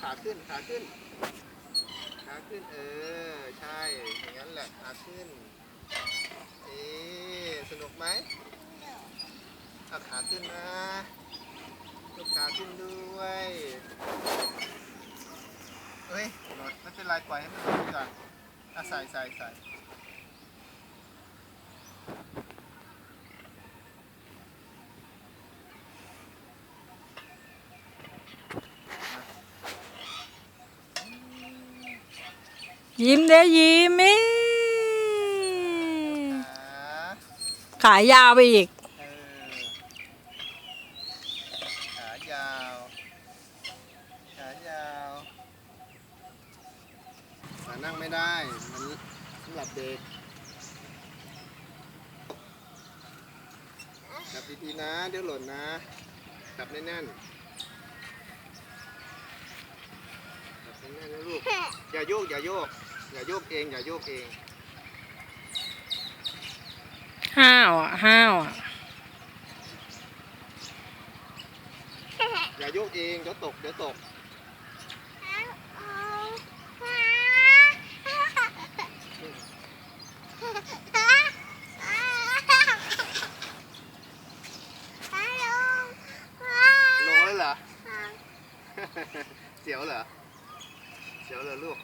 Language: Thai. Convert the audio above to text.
ขาขึ้นขาขึ้น ขาขึ้นเออใช่อย่างนั้นแหละขาขึ้นเอ๊สนุกไหมเอาขาขึ้นนะยกขาขึ้นด้วยเฮ้ยหลดไม่เป็นไรปล่อยให้มันหลดก่อนอะใส่ใส่ใส่ ยิ้มเด้ยิ้มอีขาขายาวไปอีกเออขายาว ขายาวขานั่งไม่ได้ มันสำหรับเด็กจับดีๆนะ เดี๋ยวหล่นนะจับแน่นๆจับแน่นๆนะลูก อย่าโยก อย่าโยก อย่าโยกเอง อย่าโยกเอง ห้าวอะห้าวอะ อย่าโยกเอง เดี๋ยวตก เดี๋ยวตก ลงแล้วเหรอ เสียวเหรอ เสียวเหรอลูก